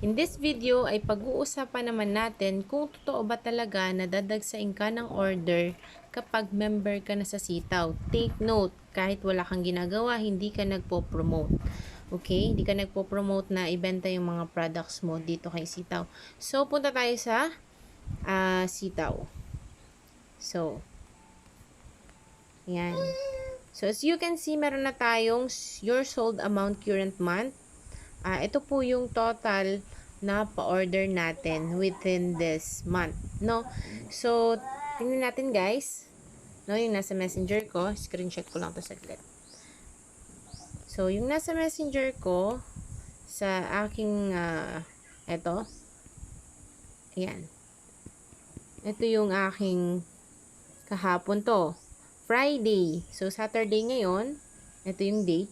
In this video ay pag-uusapan naman natin kung totoo ba talaga na dadagsain ka ng order kapag member ka na sa sitaw. Take note, kahit wala kang ginagawa, hindi ka nagpo-promote. Okay? Hindi ka nagpo-promote na ibenta yung mga products mo dito kay sitaw. So, punta tayo sa ah, sitaw. So, yan. So, as you can see, meron na tayong your sold amount current month. Ah, ito po yung total na pa-order natin within this month, no? So, tingnan natin guys. No, yung nasa messenger ko, screenshot ko lang to saglit. So, yung nasa messenger ko sa aking ah, eto. Ayan. Ito yung aking kahapon to. Friday. So, Saturday ngayon. Ito yung date.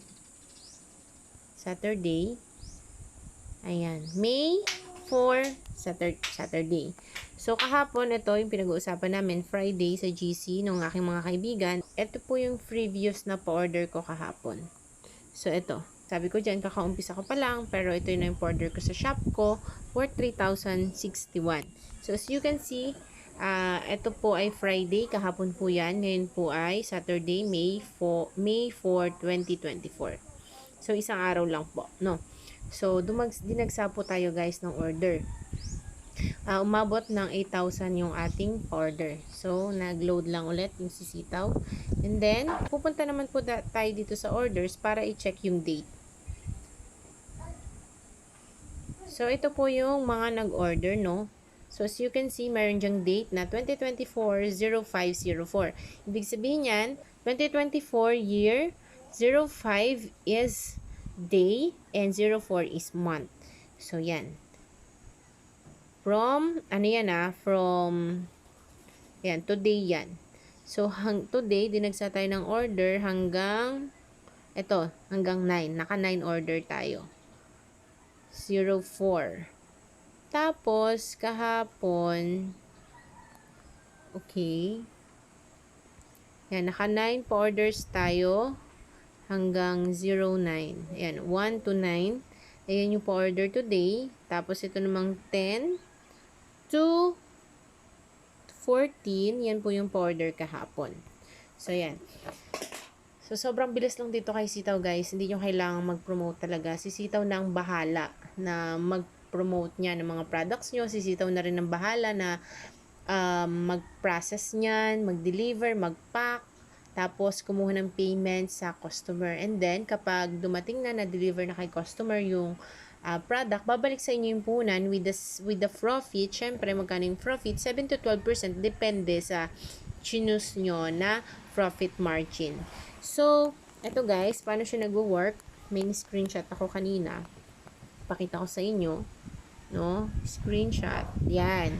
Saturday. Ayan. May 4, Satur- Saturday. So, kahapon, ito yung pinag-uusapan namin, Friday sa GC ng aking mga kaibigan. Ito po yung previous na pa-order ko kahapon. So, ito. Sabi ko dyan, kakaumpisa ko pa lang, pero ito yung na-order ko sa shop ko for 3,061. So, as you can see, ah ito po ay Friday, kahapon po yan. Ngayon po ay Saturday, May 4, May 4, 2024. So, isang araw lang po, no? So, dumag, dinagsa tayo guys ng order. Ah, umabot ng 8,000 yung ating order. So, nag-load lang ulit yung sisitaw. And then, pupunta naman po tayo dito sa orders para i-check yung date. So, ito po yung mga nag-order, no? So, as you can see, meron dyang date na 2024-0504. Ibig sabihin yan, 2024 year, 05 is day, and 04 is month. So, yan. From, ano yan ah, from, yan, today yan. So, hang, today, dinagsa tayo ng order hanggang, eto, hanggang 9. Naka 9 order tayo. 04. Tapos, kahapon, okay, yan, naka 9 pa orders tayo hanggang 09. Ayan, 1 to 9. Ayan yung pa-order today. Tapos, ito namang 10 to 14. Yan po yung pa-order kahapon. So, yan. So, sobrang bilis lang dito kay Sitaw, guys. Hindi nyo kailangang mag-promote talaga. Si Sitaw na ang bahala na mag-promote niya ng mga products nyo. Si Sitaw na rin ang bahala na um, mag-process niyan, mag-deliver, mag-pack, tapos kumuha ng payment sa customer. And then, kapag dumating na, na-deliver na kay customer yung uh, product, babalik sa inyo yung punan with the, with the profit. Syempre, magkano yung profit? 7 to 12% depende sa chinus nyo na profit margin. So, eto guys, paano siya nag-work? May screenshot ako kanina. Pakita ko sa inyo. No? Screenshot. Yan.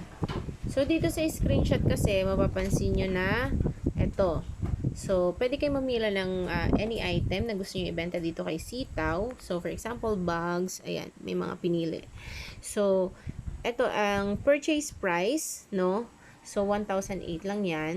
So, dito sa screenshot kasi, mapapansin nyo na eto. So, pwede kayo mamila ng ah, any item na gusto nyo ibenta dito kay Sitaw. So, for example, bags. Ayan, may mga pinili. So, eto ang purchase price, no? So, 1,008 lang yan.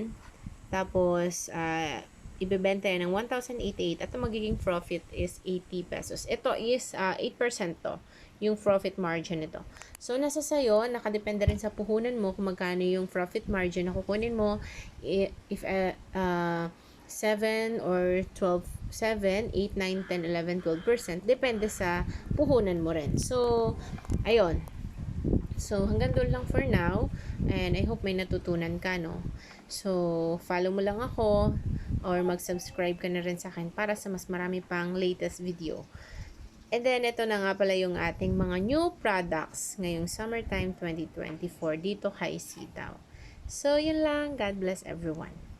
Tapos, ah, ibebenta yan ng 1,088 at ang magiging profit is 80 pesos. Ito is ah, 8% to, yung profit margin nito. So, nasa sayo, nakadepende rin sa puhunan mo kung magkano yung profit margin na kukunin mo. If uh, uh, 7 or 12, 7, 8, 9, 10, 11, 12%. Depende sa puhunan mo rin. So, ayun. So, hanggang doon lang for now. And I hope may natutunan ka, no? So, follow mo lang ako or mag-subscribe ka na rin sa akin para sa mas marami pang latest video. And then, ito na nga pala yung ating mga new products ngayong summertime 2024 dito kay Sitaw. So, yun lang. God bless everyone.